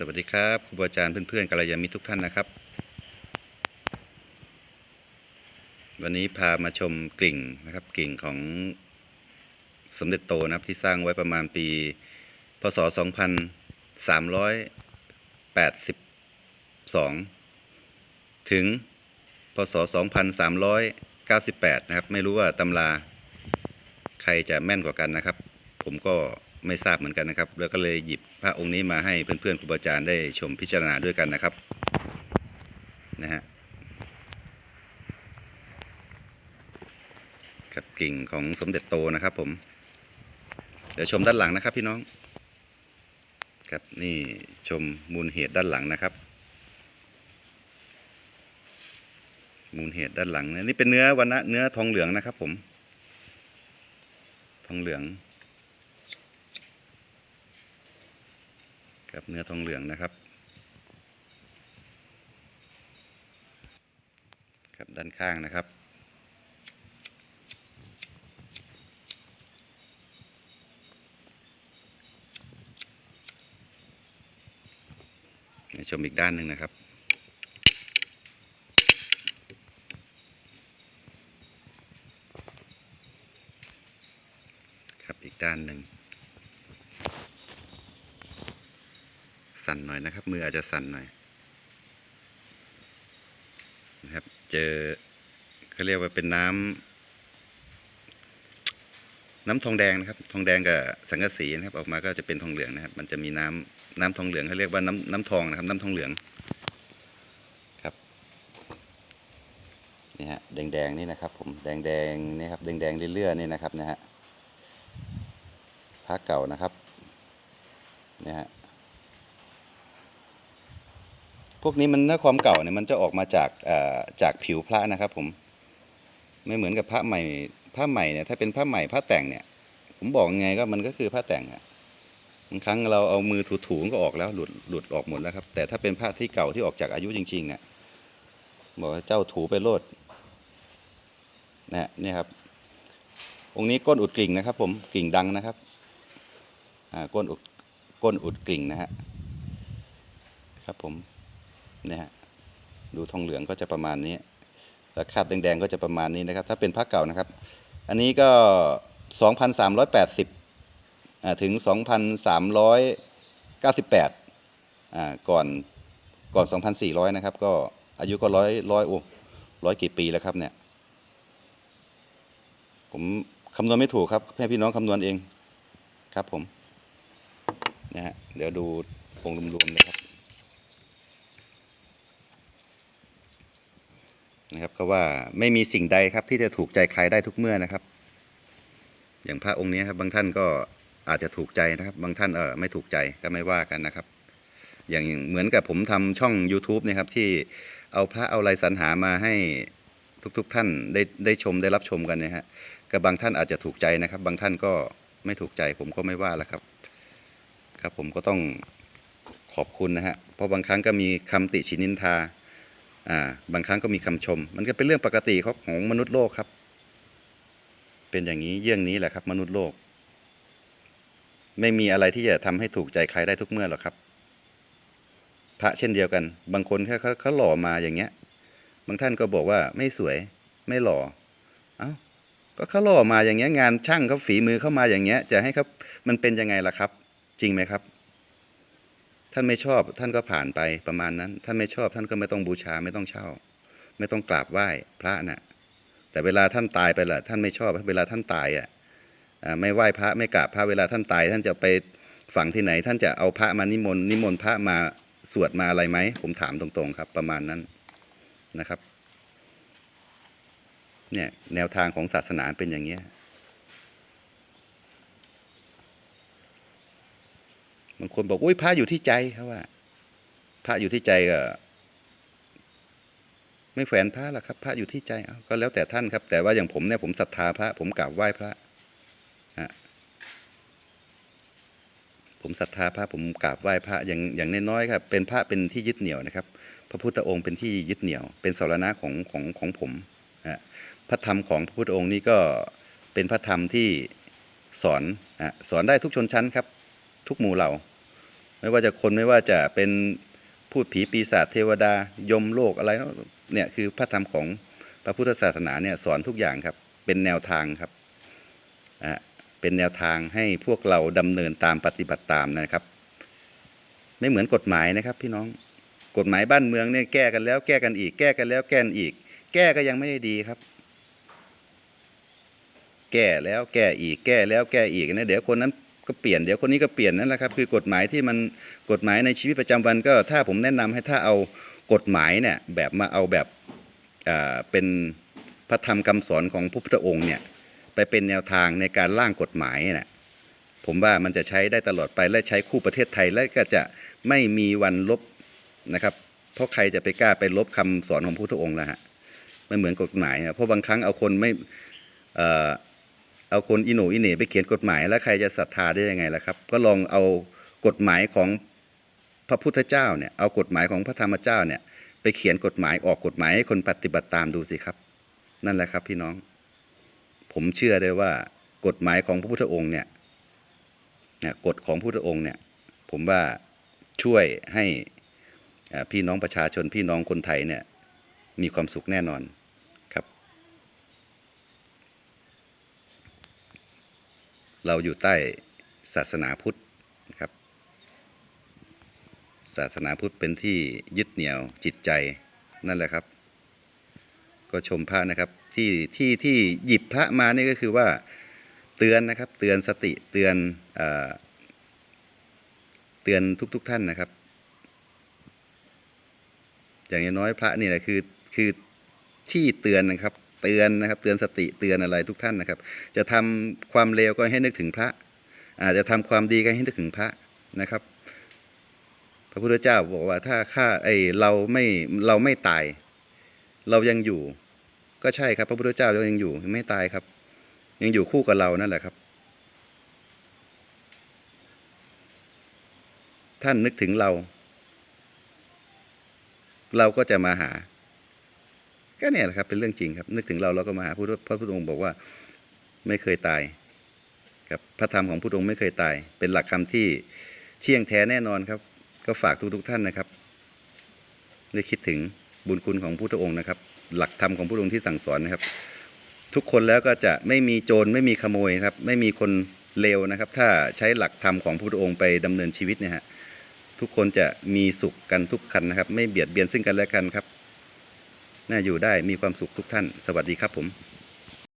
สวัสดีครับครูบาอาจารย์เพื่อนๆกัลยาณมิตรทุกท่านนะครับ วันนี้พามาชมกลิ่งนะครับ กลิ่งของสมเด็จโตนะครับที่สร้างไว้ประมาณปี พศ 2382 ถึง พศ 2398 นะครับ ไม่รู้ว่าตำราใครจะแม่นกว่ากันนะครับ ผมก็ ไม่ทราบเหมือนกันนะครับ แล้วก็เลยหยิบพระองค์นี้มาให้เพื่อนๆครูบาอาจารย์ได้ชมพิจารณาด้วยกันนะครับนะฮะกับกิ่งของสมเด็จโตนะครับ ผม เดี๋ยวชมด้านหลังนะครับ พี่น้องครับนี่ชมมูลเหตุด้านหลังนะครับ มูลเหตุด้านหลังนะนี่เป็นเนื้อวันนะเนื้อทองเหลืองนะครับ ผม ทองเหลือง กับเนื้อทองเหลืองนะครับ ครับด้านข้างนะครับ ชมอีกด้านหนึ่งนะครับอีกด้านหนึ่ง สั่นหน่อยนะครับ มืออาจจะสั่นหน่อยนะครับ เจอเขาเรียกว่าเป็นน้ำน้ำทองแดงนะครับ ทองแดงกับสังกะสีนะครับ ออกมาก็จะเป็นทองเหลืองนะครับ มันจะมีน้ำน้ำทองเหลืองเขาเรียกว่าน้ำน้ำทองนะครับ น้ำทองเหลืองครับนี่ฮะแดงๆนี่นะครับ ผมแดงๆนี่ครับแดงๆเรื่อยๆนี่นะครับนะฮะพระเก่านะครับเนี่ยฮะ พ วกนี้มันถ้าความเก่าเนี่ยมันจะออกมาจากจากผิวพระนะครับผมไม่เหมือนกับพระใหม่พระใหม่เนี่ยถ้าเป็นพระใหม่พระแต่งเนี่ย ผมบอกยังไงก็มันก็คือพระแต่งอะบางครั้งเราเอามือถูๆมันก็ออกแล้วหลุดหลุดออกหมดแล้วครับ แต่ถ้าเป็นพระที่เก่าที่ออกจากอายุจริงๆเนี่ยบอกว่าเจ้าถูไปโลดนะฮะนี่ครับ องค์นี้ก้นอุดกลิ่งนะครับ ผมกลิ่งดังนะครับอ่าก้นอุดก้นอุดกลิ่งนะฮะครับผม นี่ยฮะดูทองเหลืองก็จะประมาณนี้แล้วคาบแดงๆก็จะประมาณนี้นะครับ ถ้าเป็นพระเก่านะครับ อันนี้ก็ 2,380อ่าถึง 2,398อ่าก่อนก่อน 2,400 นะครับ ก็อายุก็ร้อยร้อยโอ้ร้อยกี่ปีแล้วครับเนี่ย ผมคำนวณไม่ถูกครับให้พี่น้องคำนวณเองครับผมนะฮะเดี๋ยวดูองค์รวมๆนะครับ นะครับก็ว่าไม่มีสิ่งใดครับที่จะถูกใจใครได้ทุกเมื่อนะครับ อย่างพระองค์นี้ครับบางท่านก็อาจจะถูกใจนะครับ บางท่านเออไม่ถูกใจก็ไม่ว่ากันนะครับ อย่างเหมือนกับผมทำช่อง YouTube นะครับที่เอาพระเอาอะไรสรรหามาให้ทุกๆทท่านได้ได้ชมได้รับชมกันนะฮะกับบางท่านอาจจะถูกใจนะครับ บางท่านก็ไม่ถูกใจผมก็ไม่ว่าแล้วครับ ครับผมก็ต้องขอบคุณนะฮะเพราะบางครั้งก็มีคำติชินินทา อ่าบางครั้งก็มีคำชม มันก็เป็นเรื่องปกติครับของมนุษย์โลกครับ เป็นอย่างนี้เยี่ยงนี้แหละครับ มนุษย์โลก ไม่มีอะไรที่จะทำให้ถูกใจใครได้ทุกเมื่อหรอกครับ พระเช่นเดียวกัน บางคนแค่เขาเขาหล่อมาอย่างเงี้ย บางท่านก็บอกว่าไม่สวย ไม่หล่อ เอ้าก็เขาหล่อมาอย่างเงี้ยงานช่างเขาฝีมือเข้ามาอย่างเงี้ย จะให้เขามันเป็นยังไงล่ะครับ จริงไหมครับ ท่านไม่ชอบท่านก็ผ่านไปประมาณนั้น ท่านไม่ชอบท่านก็ไม่ต้องบูชาไม่ต้องเช่า ไม่ต้องกราบไหว้พระน่ะแต่เวลาท่านตายไปละท่านไม่ชอบเวลาท่านตายอะอ่าไม่ไหว้พระไม่กราบพระเวลาท่านตาย ท่านจะไปฝังที่ไหน ท่านจะเอาพระมานิมนต์นิมนต์พระมาสวดมาอะไรไหมผมถามตรงๆครับ ประมาณนั้นนะครับเนี่ยแนวทางของศาสนาเป็นอย่างเงี้ย บางคนบอกอุ้ยพระอยู่ที่ใจเขาว่า พระอยู่ที่ใจก็ ไม่แขวนพระหรอกครับ พระอยู่ที่ใจเอาก็แล้วแต่ท่านครับ แต่ว่าอย่างผมเนี่ยผมศรัทธาพระ ผมกราบไหว้พระผมศรัทธาพระผมกราบไหว้พระอย่างอย่างน้อยๆครับ เป็นพระเป็นที่ยึดเหนี่ยวนะครับ พระพุทธองค์เป็นที่ยึดเหนี่ยว เป็นสรณะของของของผมฮะพระธรรมของพระพุทธองค์นี่ก็เป็นพระธรรมที่สอนสอนได้ทุกชนชั้นครับ ทุกหมู่เหล่า ไม่ว่าจะคนไม่ว่าจะเป็นพูดผีปีศาจเทวดายมโลกอะไรเนี่ยคือพระธรรมของพระพุทธศาสนาเนี่ยสอนทุกอย่างครับเป็นแนวทางครับอะเป็นแนวทางให้พวกเราดำเนินตามปฏิบัติตามนะครับ ไม่เหมือนกฎหมายนะครับ พี่น้องกฎหมายบ้านเมืองเนี่ยแก้กันแล้วแก้กันอีก แก้กันแล้วแก้กันอีก แก้ก็ยังไม่ได้ดีครับ แก้แล้วแก้อีกแก้แล้วแก้อีกนะเดี๋ยวคนนั้น ก็เปลี่ยนเดี๋ยวคนนี้ก็เปลี่ยนนั่นแหละครับคือกฎหมายที่มันกฎหมายในชีวิตประจำวันก็ถ้าผมแนะนำให้ถ้าเอากฎหมายเนี่ยแบบมาเอาแบบเป็นพระธรรมคำสอนของพระพุทธองค์เนี่ยไปเป็นแนวทางในการร่างกฎหมายเนี่ยผมว่ามันจะใช้ได้ตลอดไปและใช้คู่ประเทศไทยและก็จะไม่มีวันลบนะครับ เพราะใครจะไปกล้าไปลบคำสอนของพระพุทธองค์ล่ะฮะไม่เหมือนกฎหมายอะเพราะบางครั้งเอาคนไม่ เอาคนอิโหนอิเหน่ไปเขียนกฎหมาย แล้วใครจะศรัทธาได้ยังไงล่ะครับ ก็ลองเอากฎหมายของพระพุทธเจ้าเนี่ยเอากฎหมายของพระธรรมเจ้าเนี่ยไปเขียนกฎหมายออกกฎหมายให้คนปฏิบัติตามดูสิครับ นั่นแหละครับพี่น้อง ผมเชื่อได้ว่ากฎหมายของพระพุทธองค์เนี่ยนะกฎของพระพุทธองค์เนี่ยผมว่าช่วยให้พี่น้องประชาชนพี่น้องคนไทยเนี่ยมีความสุขแน่นอนครับ เราอยู่ใต้ศาสนาพุทธนะครับ ศาสนาพุทธเป็นที่ยึดเหนี่ยวจิตใจนั่นแหละครับ ก็ชมพระนะครับที่ที่ที่หยิบพระมานี่ก็คือว่าเตือนนะครับเตือนสติเตือนเอเตือนทุกๆทท่านนะครับ อย่างน้อยพระนี่แหละคือคือที่เตือนนะครับ เตือนนะครับ เตือนสติเตือนอะไรทุกท่านนะครับ จะทำความเลวก็ให้นึกถึงพระอาจจะทำความดีก็ให้นึกถึงพระนะครับ พระพุทธเจ้าบอกว่าถ้าข้าไอเราไม่เราไม่ตาย เรายังอยู่ ก็ใช่ครับ พระพุทธเจ้ายังอยู่ไม่ตายครับ ยังอยู่คู่กับเรานั่นแหละครับ ท่านนึกถึงเรา เราก็จะมาหา ก็เนี่ยแหละครับเป็นเรื่องจริงครับ นึกถึงเราเราก็มาหาพระพุทธองค์บอกว่าไม่เคยตายครับพระธรรมของพระพุทธองค์ไม่เคยตาย เป็นหลักคำที่เที่ยงแท้แน่นอนครับ ก็ฝากทุกทุกท่านนะครับได้คิดถึงบุญคุณของพระพุทธองค์นะครับ หลักธรรมของพระพุทธองค์ที่สั่งสอนนะครับ ทุกคนแล้วก็จะไม่มีโจรไม่มีขโมยครับ ไม่มีคนเลวนะครับ ถ้าใช้หลักธรรมของพระพุทธองค์ไปดำเนินชีวิตเนี่ยฮะทุกคนจะมีสุขกันทุกคันนะครับ ไม่เบียดเบียนซึ่งกันและกันครับ น่าอยู่ได้มีความสุขทุกท่าน สวัสดีครับผม